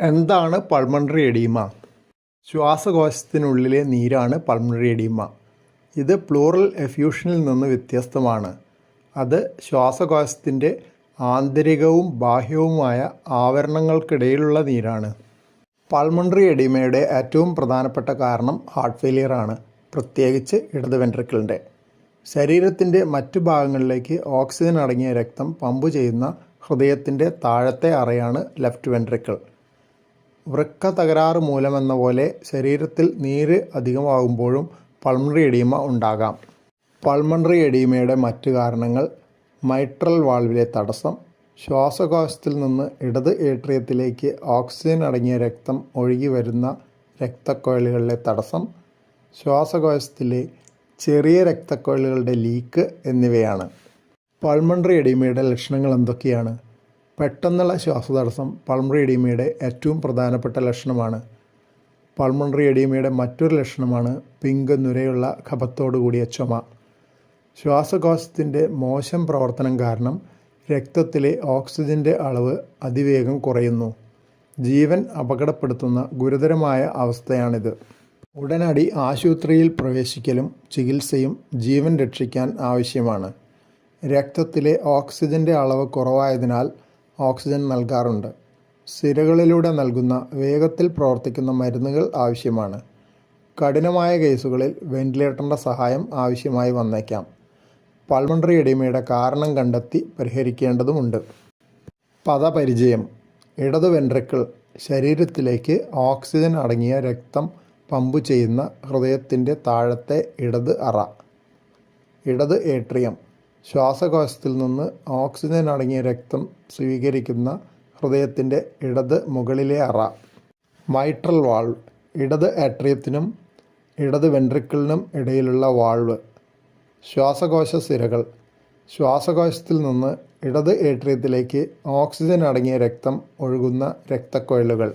എന്താണ് pulmonary oedema? ശ്വാസകോശത്തിനുള്ളിലെ നീരാണ് പൾമണറി എഡീമ. ഇത് പ്ലൂറൽ എഫ്യൂഷനിൽ നിന്ന് വ്യത്യസ്തമാണ്. അത് ശ്വാസകോശത്തിന്റെ ആന്തരികവും ബാഹ്യവുമായ ആവരണങ്ങൾക്കിടയിലുള്ള നീരാണ്. പൾമണറി എഡീമയുടെ ഏറ്റവും പ്രധാനപ്പെട്ട കാരണം ഹാർട്ട് ഫെയിലിയർ ആണ് പ്രത്യേകിച്ച് ഇടത് വെൻട്രിക്കിളിന്റെ. ശരീരത്തിന്റെ മറ്റു ഭാഗങ്ങളിലേക്ക് ഓക്സിജൻ അടങ്ങിയ രക്തം പമ്പ് ചെയ്യുന്ന ഹൃദയത്തിന്റെ താഴത്തെ അറയാണ് ലെഫ്റ്റ് വെൻട്രിക്കിൾ. വൃക്ക തകരാറ് മൂലമെന്ന പോലെ ശരീരത്തിൽ നീര് അധികമാകുമ്പോഴും പൾമണറി എഡീമ ഉണ്ടാകാം. പൾമണറി എഡീമയുടെ മറ്റു കാരണങ്ങൾ മൈട്രൽ വാൾവിലെ തടസ്സം ശ്വാസകോശത്തിൽ നിന്ന് ഇടത് ഏട്രിയത്തിലേക്ക് ഓക്സിജൻ അടങ്ങിയ രക്തം ഒഴുകി വരുന്ന രക്തക്കൊഴലുകളിലെ തടസ്സം ശ്വാസകോശത്തിലെ ചെറിയ രക്തക്കൊഴലുകളുടെ ലീക്ക് എന്നിവയാണ്. പൾമണറി എഡീമയുടെ ലക്ഷണങ്ങൾ എന്തൊക്കെയാണ്? പെട്ടെന്നുള്ള ശ്വാസതടസ്സം പൾമറി എഡീമയുടെ ഏറ്റവും പ്രധാനപ്പെട്ട ലക്ഷണമാണ്. പൾമണറി എഡീമയുടെ മറ്റൊരു ലക്ഷണമാണ് പിങ്ക് നുരയുള്ള കഫത്തോടു കൂടിയ ചുമ. ശ്വാസകോശത്തിന്റെ മോശം പ്രവർത്തനം കാരണം രക്തത്തിലെ ഓക്സിജന്റെ അളവ് അതിവേഗം കുറയുന്നു. ജീവൻ അപകടപ്പെടുത്തുന്ന ഗുരുതരമായ അവസ്ഥയാണിത്. ഉടനടി ആശുപത്രിയിൽ പ്രവേശിക്കലും ചികിത്സയും ജീവൻ രക്ഷിക്കാൻ ആവശ്യമാണ്. രക്തത്തിലെ ഓക്സിജന്റെ അളവ് കുറവായതിനാൽ ഓക്സിജൻ നൽകാറുണ്ട്. സിരകളിലൂടെ നൽകുന്ന വേഗത്തിൽ പ്രവർത്തിക്കുന്ന മരുന്നുകൾ ആവശ്യമാണ്. കഠിനമായ കേസുകളിൽ വെന്റിലേറ്ററിന്റെ സഹായം ആവശ്യമായി വന്നേക്കാം. പൾമണറി എഡിമയുടെ കാരണം കണ്ടെത്തി പരിഹരിക്കേണ്ടതുമുണ്ട്. പദപരിചയം. ഇടത് വെൻട്രിക്കിൾ ശരീരത്തിലേക്ക് ഓക്സിജൻ അടങ്ങിയ രക്തം പമ്പ് ചെയ്യുന്ന ഹൃദയത്തിന്റെ താഴത്തെ ഇടത് അറ. ഇടത് ഏട്രിയം. ശ്വാസകോശത്തിൽ നിന്ന് ഓക്സിജൻ അടങ്ങിയ രക്തം സ്വീകരിക്കുന്ന ഹൃദയത്തിന്റെ ഇടത് മുകളിലെ അറ. മൈട്രൽ വാൾവ് ഇടത് ആട്രിയത്തിനും ഇടത് വെൻട്രിക്കിളിനും ഇടയിലുള്ള വാൾവ്. ശ്വാസകോശ സിരകൾ ശ്വാസകോശത്തിൽ നിന്ന് ഇടത് ഏട്രിയത്തിലേക്ക് ഓക്സിജൻ അടങ്ങിയ രക്തം ഒഴുകുന്ന രക്തക്കൊഴലുകൾ